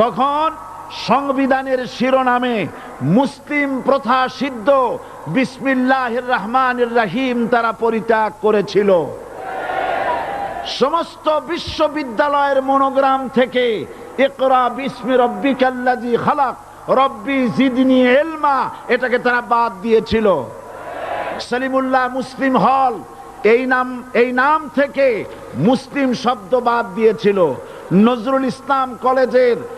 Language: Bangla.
তখন সংবিধানের শিরোনামে মুসলিম প্রথা সিদ্ধ বিসমিল্লাহ রহমান রাহিম তারা পরিত্যাগ করেছিল। সমস্ত বিশ্ববিদ্যালয়ের মনোগ্রাম থেকে একরা বিস্মি রব্বি কাল্লাজি খালাক, রব্বি জিদনি এলমা এটাকে তারা বাদ দিয়েছিল। সলিমুল্লাহ মুসলিম হল, এই নাম এই নাম থেকে মুসলিম শব্দ বাদ দিয়েছিল। নজরুল ইসলাম কলেজের